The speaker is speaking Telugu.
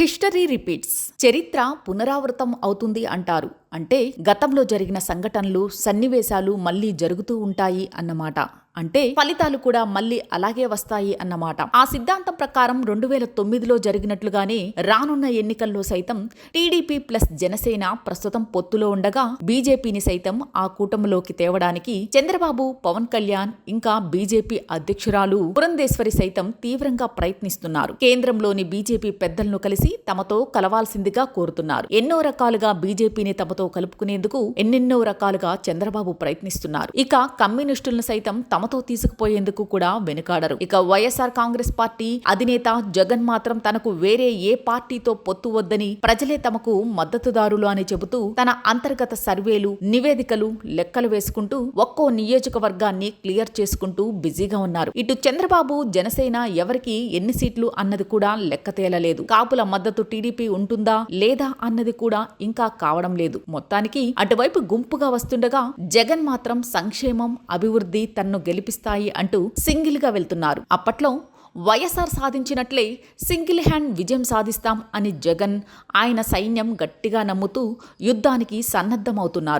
History repeats. చరిత్ర పునరావృతం అవుతుంది అంటారు. అంటే గతంలో జరిగిన సంఘటనలు సన్నివేశాలు మళ్ళీ జరుగుతూ ఉంటాయి అన్నమాట. అంటే ఫలితాలు కూడా మళ్ళీ అలాగే వస్తాయి అన్నమాట. ఆ సిద్ధాంతం ప్రకారం రెండు వేల తొమ్మిదిలో జరిగినట్లుగానే రానున్న ఎన్నికల్లో సైతం టీడీపీ ప్లస్ జనసేన ప్రస్తుతం పొత్తులో ఉండగా బీజేపీని సైతం ఆ కూటమిలోకి తేవడానికి చంద్రబాబు పవన్ కళ్యాణ్ ఇంకా బీజేపీ అధ్యక్షురాలు పురంధేశ్వరి సైతం తీవ్రంగా ప్రయత్నిస్తున్నారు. కేంద్రంలోని బీజేపీ పెద్దలను కలిసి తమతో కలవాల్సిందిగా కోరుతున్నారు. ఎన్నో రకాలుగా బీజేపీని తమతో కలుపుకునేందుకు ఎన్నెన్నో రకాలుగా చంద్రబాబు ప్రయత్నిస్తున్నారు. ఇక కమ్యూనిస్టులను సైతం తమతో తీసుకుపోయేందుకు కూడా వెనుకాడరు. ఇక వైఎస్ఆర్ కాంగ్రెస్ పార్టీ అధినేత జగన్ మాత్రం తనకు వేరే ఏ పార్టీతో పొత్తు వద్దని ప్రజలే తమకు మద్దతుదారులు అని చెబుతూ తన అంతర్గత సర్వేలు నివేదికలు లెక్కలు వేసుకుంటూ ఒక్కో నియోజకవర్గాన్ని క్లియర్ చేసుకుంటూ బిజీగా ఉన్నారు. ఇటు చంద్రబాబు జనసేన ఎవరికి ఎన్ని సీట్లు అన్నది కూడా లెక్క తేలలేదు. కాపుల మద్దతు టీడీపీ ఉంటుందా లేదా అన్నది కూడా ఇంకా కావడం లేదు. మొత్తానికి అటువైపు గుంపుగా వస్తుండగా జగన్ మాత్రం సంక్షేమం అభివృద్ధి తన్ను గెలిపిస్తాయి అంటూ సింగిల్గా వెళ్తున్నారు. అప్పట్లో వైఎస్ఆర్ సాధించినట్లే సింగిల్ హ్యాండ్ విజయం సాధిస్తాం అని జగన్ ఆయన సైన్యం గట్టిగా నమ్ముతూ యుద్ధానికి సన్నద్ధమవుతున్నారు.